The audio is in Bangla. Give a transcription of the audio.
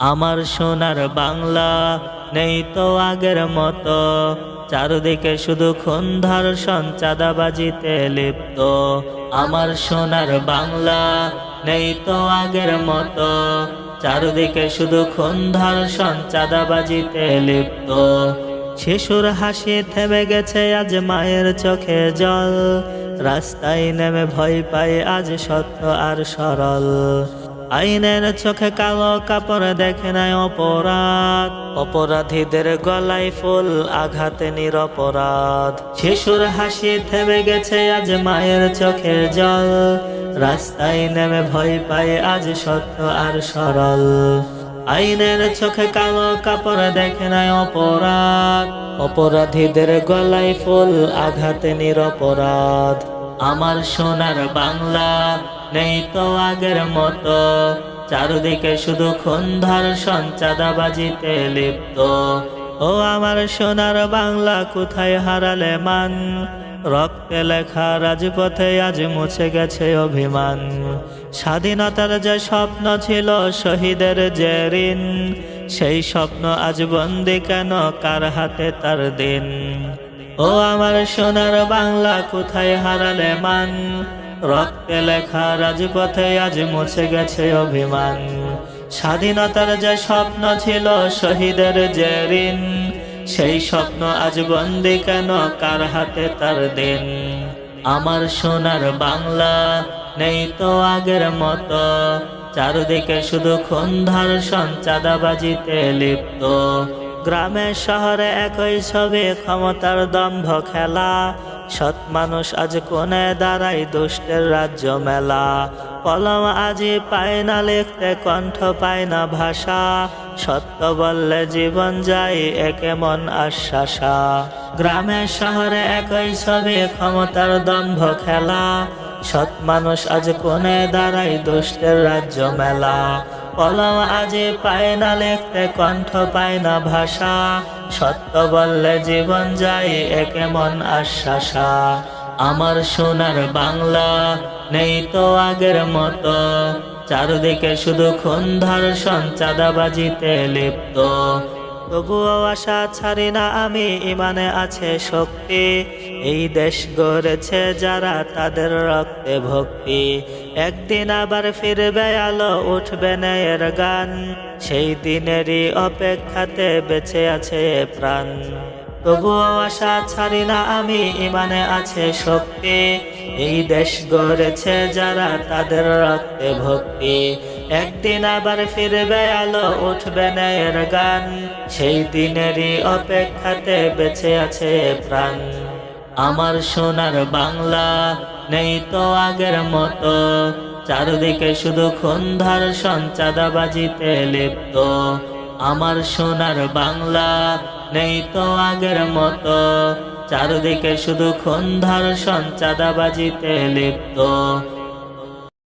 আমার সোনার বাংলা নেই তো আগের মতো। চারদিকে শুধু খুন ধর্ষণ চাঁদাবাজিতে লিপ্ত। আমার সোনার বাংলা নেই তো আগের মতো। চারদিকে শুধু খুন ধর্ষণ চাঁদাবাজিতে লিপ্ত। শিশুর হাসি থেমে গেছে আজ মায়ের চোখে জল। রাস্তায় নেমে ভয় পায় আজ সত্য আর সরল। আইনের চোখে কালো কাপড় দেখে নাই অপরাধ। অপরাধীদের গলায় ফুল আঘাতে নিরপরাধ। শিশুর হাসি থেমে গেছে আজ মায়ের চোখে জল। রাস্তায় নেমে ভয় পায় আজ সত্য আর সরল। আইনের চোখে কালো কাপড় দেখে নাই অপরাধ। অপরাধীদের গলায় ফুল আঘাতে নিরপরাধ। আমার সোনার বাংলা নেই তো আগের মতো। চারদিকে শুধু খুন ধর্ষণ চাঁদাবাজিতে লিপ্ত। ও আমার সোনার বাংলা কোথায় হারালে মান? রক্তে লেখা রাজপথে আজ মুছে গেছে অভিমান। স্বাধীনতার যে স্বপ্ন ছিল শহীদের যে ঋণ, সেই স্বপ্ন আজ বন্দি কেন? কার হাতে তার দিন? ও আমার সোনার বাংলা কোথায় হারালে মান? রক্তে লেখা রাজপথে আজ মুছে গেছে অভিমান। স্বাধীনতার যে স্বপ্ন ছিল শহীদের যে ঋণ, সেই স্বপ্ন আজ বন্দি কেন? কার হাতে তার দিন? আমার সোনার বাংলা নেই তো আগের মতো। চারদিকে শুধু খুন ধর্ষণ চাঁদাবাজিতে লিপ্ত। গ্রামে শহরে একই ছবি, ক্ষমতার দম্ভ খেলা। সৎ মানুষ আজ কোনে দাঁড়াই দুষ্টের রাজ্য মেলা। কলম আজি পায় না লিখতে, কণ্ঠ পায় না ভাষা। সত্য বললে জীবন যায় একে মন আশ্বাসা। গ্রামে শহরে একই ছবি, ক্ষমতার দম্ভ খেলা। সৎ মানুষ আজ কোনে দাঁড়াই দুষ্টের রাজ্য মেলা। কলম আজি পায় না লিখতে, কণ্ঠ পায় না ভাষা। সত্য বললে জীবন যায় একে মন আশ্বাসা। আমার সোনার বাংলা নেই তো আগের মতো। চারদিকে শুধু খুন ধর্ষণ, চাঁদাবাজিতে লিপ্ত। তবুও আশা ছাড়ি না আমি, ইমানে আছে শক্তি। এই দেশ গড়েছে যারা তাদের রক্তে ভক্তি। একদিন আবার ফিরবে আলো, উঠবে এর গান। সেই দিনেরই অপেক্ষাতে বেঁচে আছে প্রাণ। তবুও আশা ছাড়ি না আমি, ইমানে আছে শক্তি। এই দেশ গড়েছে যারা তাদের রক্তে ভক্তি। একদিন আবার ফিরবে আলো, উঠবে ন্যায়ের গান। সেই দিনেরই অপেক্ষাতে বেঁচে আছে প্রাণ। আমার সোনার বাংলা নেই তো আগের মতো। চারদিকে শুধু খুন ধর্ষণ, চাঁদাবাজিতে লিপ্ত। আমার সোনার বাংলা নেই তো আগের মতো। চারদিকে শুধু খুন ধর্ষণ চাঁদাবাজিতে লিপ্ত।